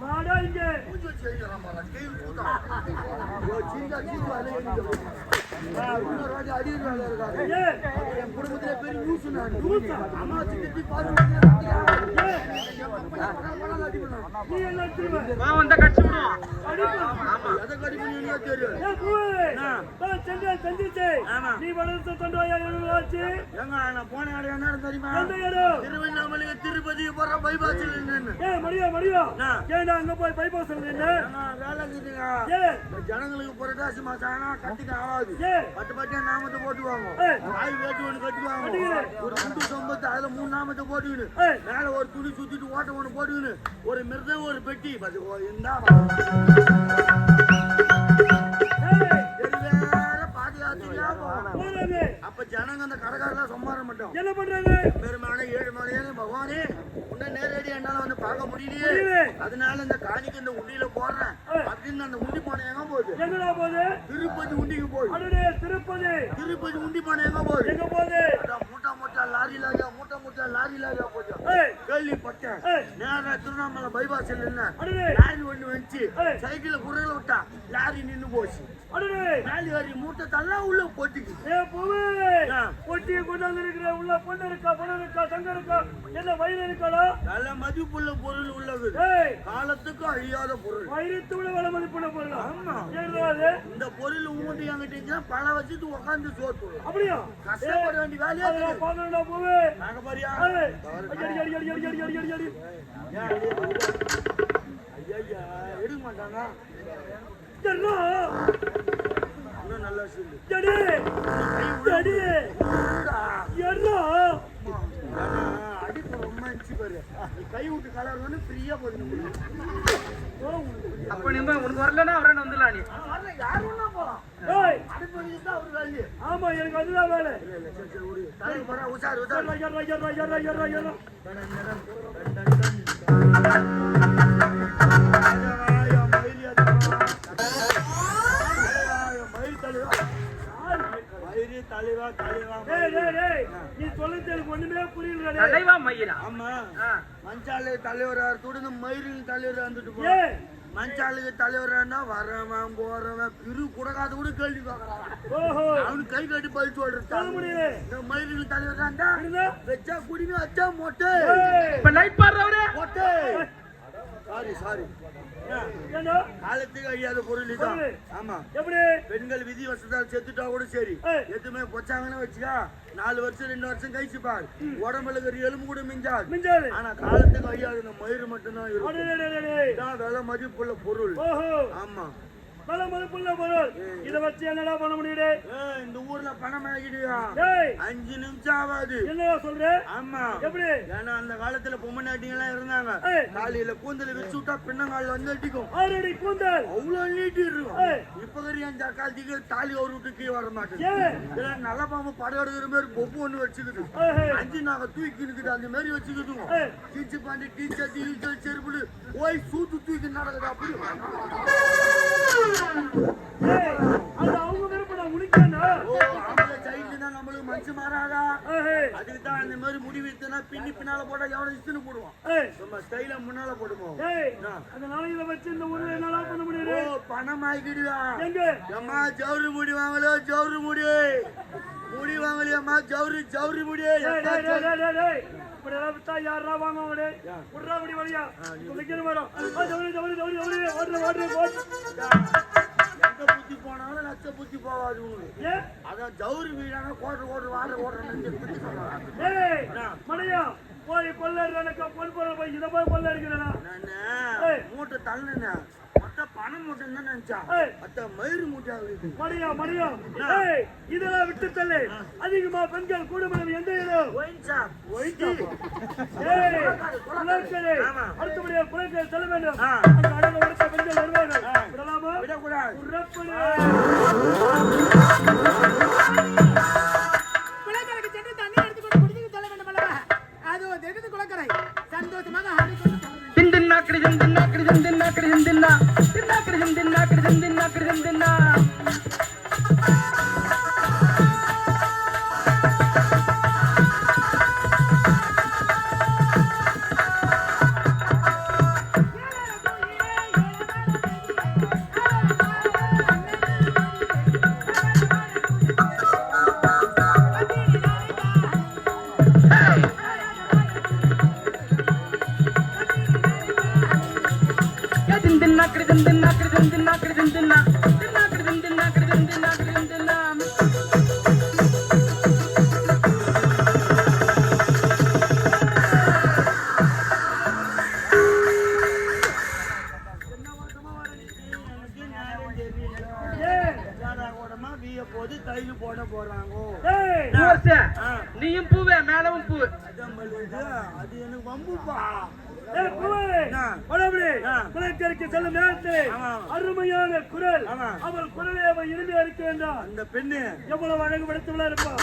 மாடா இங்க. மூஞ்சி வச்சு வைக்கலாம் மாடா கேள்வி போட்டா ஜீங்கா ஜீங்கா என் குடும்பத்துல நியூஸ் அம்மா சித்தி பார்வை நீ வளர்த்த தொண்டோயா ஆச்சு எங்க நான் போன இடம் என்ன தெரியுமா திருவண்ணாமலை திருப்பதி போற பைபாஸ்ல நின்னு ஏ மடியா மடியா ஏண்டா அங்க போய் பைபாஸ்ல நின்னு வேலை இருக்குதுங்க ஏ ஜனங்களுக்கு புரட்டாசி மாசம்னா கட்டிக்க ஆகாது ஒரு மிருதம் ஒரு பெட்டி. போறாங்க. அப்ப ஜனங்க அந்த கடைக்காரெல்லாம் சும்மாற மாட்டோம் என்ன பண்றாங்க பெருமான ஏழு மலையான பகவானே உன்னை நேரடி என்னால வந்து பார்க்க முடியலையே. முடியல. அதனால இந்த காணிக்கு இந்த உண்டியில போடுறேன். அப்படின்னு அந்த உண்டி பானை எங்க போகுது? எங்கடா போகுது? திருப்பதி உண்டிக்கு போகுது. திருப்பதி. திருப்பதி உண்டி பானை எங்க போகுது? எங்க போகுது அதான் மூட்டை மூட்டை லாரி லாரியா மூட்டை மூட்டை லாரி லாரியா போச்சு ஏய், கேள்விப்பட்டேன் ஏய். நேரா பைபாஸ்ல நின்ன லாரி ஒண்ணு வந்துச்சு. ஏய். சைக்கிள குறையில விட்டா லாரி நின்னு போச்சு. லாரி வாரி மூட்டை தள்ளா உள்ள போட்டுக்கு. பொட்டியை கொண்டாந்து இருக்கிற உள்ள பொண்ணு இருக்கா பணம் இருக்கா தங்கம் இருக்கா என்ன வயிறு இருக்காடா நல்ல மதிப்புள்ள பொருள் உள்ளது. காலத்துக்கு அழியாத பொருள். வயிறுத்து விட வள மதிப்புள்ள பொருள்? ஆமா. ஏன்டா அது. இந்த பொருள் உங்கள்கிட்ட என்கிட்ட பல வச்சுட்டு உட்காந்து சோத்துடும் அப்படியா? கஷ்டப்பட வேண்டிய வேலையா. பாக்கணும்டா பூவே. நாங்க பாரியா எடுக்க இன்னும் நல்லா சொல்லு. அடிப்பு ரொம்ப இருந்துச்சு பாரு. கை விட்டு கலர் வந்து ஃப்ரீயா போதும் அப்ப நீ உனக்கு வரலன்னா அவரே வந்துடலாம் நீ. வரல யார் வேணா போலாம். ஏய். அடிப்பு தான் அவர் வேலையே. ஆமா எனக்கு அதுதான் வேலை. சரி போறா உஷார் உஷார் டேய் டேய் டேய் நீ எனக்கு ஒண்ணுமே புரியல டேய். தலைவா மயிலா? ஆமா. மஞ்சாலு தலைவரா தொடர்ந்து மயிரின் தலைவர் வந்துட்டு போ. மஞ்சாலுக்கு தலைவரானா வரவன் போறவன் பிரு குடக்காத கூட கேள்வி பாக்குறான் ஓஹோ. அவனுக்கு கை கட்டி பதில் சொல்றான் மயிரின் தலைவர் இருந்தா வச்சா குடிமை வச்சா மொட்டை. இப்ப லைட் பாடுறவரே. மொட்டை. சாரி சாரி காலத்துக்கு அழியாத பொருள் இதான். ஆமா. எப்படி? பெண்கள் விதி வசதால் செத்துட்டா கூட சரி. எதுவுமே பொச்சாங்கன்னு வச்சுக்கா. நாலு வருஷம் ரெண்டு வருஷம் கழிச்சு பார். உடம்புல இருக்கிற எலும்பு கூட மிஞ்சாது. மிஞ்சாது. ஆனா காலத்துக்கு இந்த மயிறு மட்டும்தான் இருக்கும். மதிப்புள்ள பொருள் ஆமா நல்ல மதிப்புள்ள பொருள் இத வச்சு என்னடா பண்ண முடியுது இந்த ஊர்ல பணம் டேய் அஞ்சு நிமிஷம் ஆகாது என்னடா சொல்ற ஆமா எப்படி ஏன்னா அந்த காலத்துல பொம்மநாட்டிங்க எல்லாம் இருந்தாங்க. காலையில கூந்தல வச்சு விட்டா பின்னங்கால வந்து அடிக்கும் ஆறடி கூந்தல் அவ்வளவு நீட்டி இருக்கும். இப்ப வரையும் அந்த காலத்துக்கு தாலி ஒரு விட்டு கீழே வர மாட்டேங்குது நல்ல பாம்பு படம் எடுக்கிற மாதிரி பொப்பு ஒண்ணு வச்சுக்குது ஏய், அஞ்சு நாங்க தூக்கி நிக்குது அந்த மாதிரி வச்சுக்கிட்டோம். டீச்சர் பாண்டி டீச்சர் டீச்சர் போய் சூத்து தூக்கி நடக்குது அப்படி அதுக்குதான் அந்த மாதிரி முடிவு எடுத்தனா பின்னி பின்னால போட்டா எவன இஷ்டன்னு போடுவான் சும்மா ஸ்டைலா முன்னால போடுவோம் அந்த நாளையில வச்சு என்னால பண்ண முடியாது பணம் ஆகிடுவா அம்மா ஜவுரி முடி வாங்கலோ ஜவுரி முடி முடி வாங்கலையம்மா ஜவுரி ஜவுரி முடி யாரா வாங்க முடியா வழியா வரும் ஜவுரி ஜவுரி நக்க புத்தி போனவன் நச்ச புத்தி போவாது உங்களுக்கு அதான் ஜவுரி வீடான கோட்டை கோட்டை வாழ ஓடுறேன் மனையா போய் கொள்ள எனக்கு பொன் பொருள் போய் இதை போய் கொள்ள இருக்கிறேன்னா மூட்டை தள்ளுனா மொத்த பணம் மூட்டை தான் நினைச்சா. மொத்த மயிறு மூட்டையாக மணியா மணியா இதெல்லாம் விட்டு தள்ளு அதிகமா பெண்கள் கூட எந்த இடம்? அடுத்தபடியாக குழந்தைகள் செல்ல வேண்டும். குளக்கரைக்கு சென்று தண்ணீர் எடுத்துக்கொண்டு குடித்துக்கு சொல்ல வேண்டும் அல்லவா? அது தெரிந்து குளக்கரை. சந்தோஷமாக திண்டின்னா கிடி திண்டின்னா கிடி திண்டின்னா கிடி திண்டின்னா திண்டா கிடி திண்டின்னா கிடி திண்டின்னா கிடி திண்டின்னா நீயும் பூவே மேலவும் பூ. அது எனக்கு வம்புப்பா. குலச்சேரிக்கு செல்லும் நேரத்தில் அருமையான குரல். அவள் குரலை அவள் அறிக்க இருக்கின்றான் அந்த பெண்ணு எவ்வளவு அழகுபடுத்தவளா இருப்பான்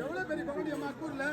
எவ்வளவு பெரிய பகுதி அம்மா கூர்ல